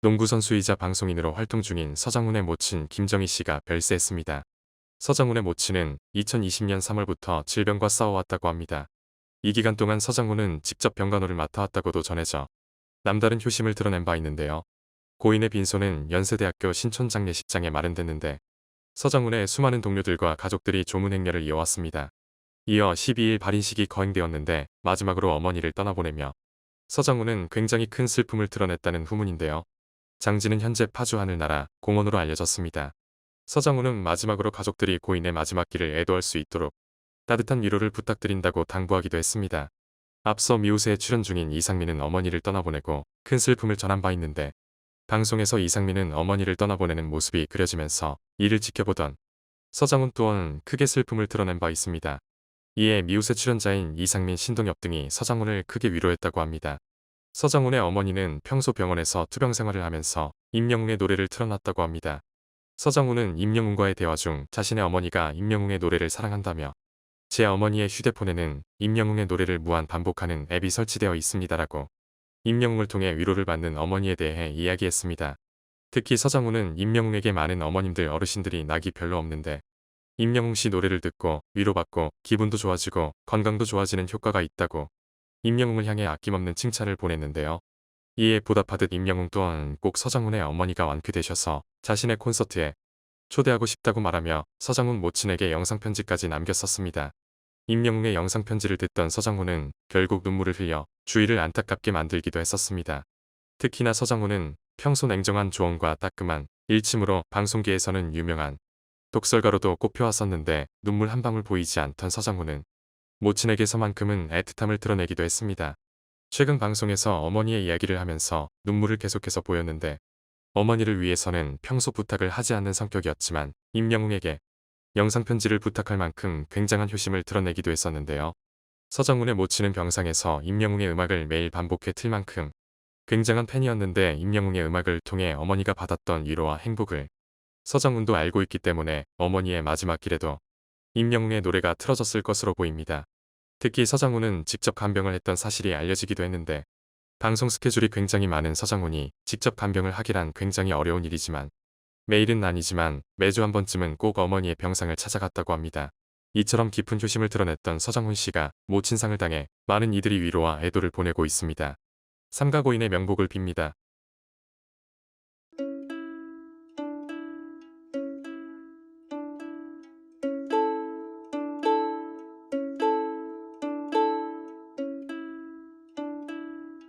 농구선수이자 방송인으로 활동 중인 서장훈의 모친 김정희 씨가 별세했습니다. 서장훈의 모친은 2020년 3월부터 질병과 싸워왔다고 합니다. 이 기간 동안 서장훈은 직접 병간호를 맡아왔다고도 전해져 남다른 효심을 드러낸 바 있는데요. 고인의 빈소는 연세대학교 신촌장례식장에 마련됐는데 서장훈의 수많은 동료들과 가족들이 조문 행렬을 이어왔습니다. 이어 12일 발인식이 거행되었는데 마지막으로 어머니를 떠나보내며 서장훈은 굉장히 큰 슬픔을 드러냈다는 후문인데요. 장지는 현재 파주 하늘나라 공원으로 알려졌습니다. 서장훈은 마지막으로 가족들이 고인의 마지막 길을 애도할 수 있도록 따뜻한 위로를 부탁드린다고 당부하기도 했습니다. 앞서 미우새에 출연 중인 이상민은 어머니를 떠나보내고 큰 슬픔을 전한 바 있는데 방송에서 이상민은 어머니를 떠나보내는 모습이 그려지면서 이를 지켜보던 서장훈 또한 크게 슬픔을 드러낸 바 있습니다. 이에 미우새 출연자인 이상민, 신동엽 등이 서장훈을 크게 위로했다고 합니다. 서장훈의 어머니는 평소 병원에서 투병 생활을 하면서 임영웅의 노래를 틀어놨다고 합니다. 서장훈은 임영웅과의 대화 중 자신의 어머니가 임영웅의 노래를 사랑한다며 제 어머니의 휴대폰에는 임영웅의 노래를 무한 반복하는 앱이 설치되어 있습니다라고 임영웅을 통해 위로를 받는 어머니에 대해 이야기했습니다. 특히 서장훈은 임영웅에게 많은 어머님들 어르신들이 낙이 별로 없는데 임영웅 씨 노래를 듣고 위로받고 기분도 좋아지고 건강도 좋아지는 효과가 있다고 임영웅을 향해 아낌없는 칭찬을 보냈는데요. 이에 보답하듯 임영웅 또한 꼭 서장훈의 어머니가 완쾌되셔서 자신의 콘서트에 초대하고 싶다고 말하며 서장훈 모친에게 영상편지까지 남겼었습니다. 임영웅의 영상편지를 듣던 서장훈은 결국 눈물을 흘려 주위를 안타깝게 만들기도 했었습니다. 특히나 서장훈은 평소 냉정한 조언과 따끔한 일침으로 방송계에서는 유명한 독설가로도 꼽혀왔었는데 눈물 한 방울 보이지 않던 서장훈은 모친에게서만큼은 애틋함을 드러내기도 했습니다. 최근 방송에서 어머니의 이야기를 하면서 눈물을 계속해서 보였는데 어머니를 위해서는 평소 부탁을 하지 않는 성격이었지만 임영웅에게 영상편지를 부탁할 만큼 굉장한 효심을 드러내기도 했었는데요. 서정훈의 모친은 병상에서 임영웅의 음악을 매일 반복해 틀 만큼 굉장한 팬이었는데 임영웅의 음악을 통해 어머니가 받았던 위로와 행복을 서정훈도 알고 있기 때문에 어머니의 마지막 길에도 임영웅의 노래가 틀어졌을 것으로 보입니다. 특히 서장훈은 직접 간병을 했던 사실이 알려지기도 했는데 방송 스케줄이 굉장히 많은 서장훈이 직접 간병을 하기란 굉장히 어려운 일이지만 매일은 아니지만 매주 한 번쯤은 꼭 어머니의 병상을 찾아갔다고 합니다. 이처럼 깊은 효심을 드러냈던 서장훈 씨가 모친상을 당해 많은 이들이 위로와 애도를 보내고 있습니다. 삼가고인의 명복을 빕니다.